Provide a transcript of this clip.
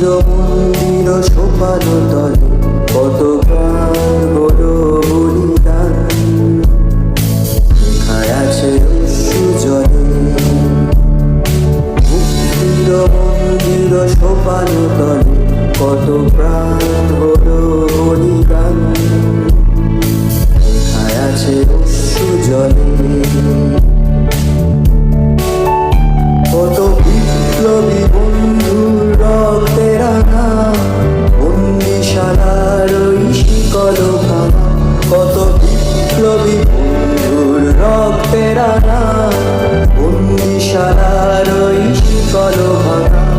মুক্তির মন্দির সোপান তলে কত প্রাণ হলো বলিদান? লেখায় আছে অশ্রু মুক্তির মন্দির সোপানো তলে ওই শিকল ভাঙা